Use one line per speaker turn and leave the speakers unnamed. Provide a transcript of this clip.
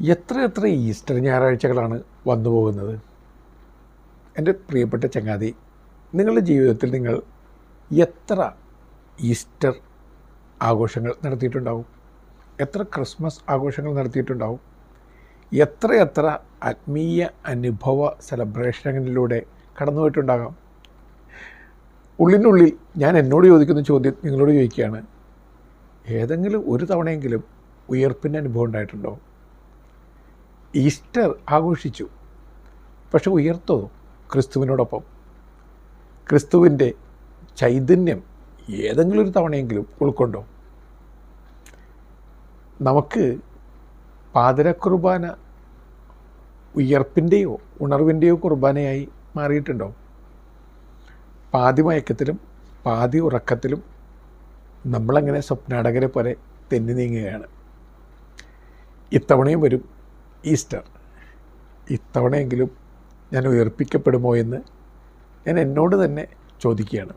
എത്ര എത്ര ഈസ്റ്റർ ഞായറാഴ്ചകളാണ് വന്നു പോകുന്നത്? എന്റെ പ്രിയപ്പെട്ട ചങ്ങാതി നിങ്ങളുടെ ജീവിതത്തിൽ നിങ്ങൾ എത്ര ഈസ്റ്റർ ആഘോഷങ്ങൾ നടത്തിയിട്ടുണ്ടാവും? എത്ര ക്രിസ്മസ് ആഘോഷങ്ങൾ നടത്തിയിട്ടുണ്ടാവും? എത്ര എത്ര ആത്മീയ അനുഭവ സെലിബ്രേഷനുകളിലൂടെ കടന്നുപോയിട്ടുണ്ടാകാം? ഉള്ളിനുള്ളിൽ ഞാൻ എന്നോട് ചോദിക്കുന്ന ചോദ്യം നിങ്ങളോട് ചോദിക്കുകയാണ്. ഏതെങ്കിലും ഒരു തവണയെങ്കിലും ഉയർപ്പിന്റെ അനുഭവം ഉണ്ടായിട്ടുണ്ടോ? ഈസ്റ്റർ ആഘോഷിച്ചു പക്ഷെ ഉയർത്തോ ക്രിസ്തുവിനോടൊപ്പം. ക്രിസ്തുവിന്റെ ചൈതന്യം ഏതെങ്കിലും ഒരു തവണയെങ്കിലും ഉൾക്കൊണ്ടോ? നമുക്ക് പാതിരക്കുർബാന ഉയർപ്പിന്റെയോ ഉണർവിന്റെയോ കുർബാനയായി മാറിയിട്ടുണ്ടോ? പാതി മയക്കത്തിലും പാതി ഉറക്കത്തിലും നമ്മളങ്ങനെ സ്വപ്നാടകരെ പോലെ തെന്നി നീങ്ങുകയാണ്. ഇത്തവണയും വരും. ഈസ്റ്റർ. ഇത്തവണയെങ്കിലും ഞാൻ ഉയർപ്പിക്കപ്പെടുമോ എന്ന് ഞാൻ എന്നോട് തന്നെ ചോദിക്കുകയാണ്.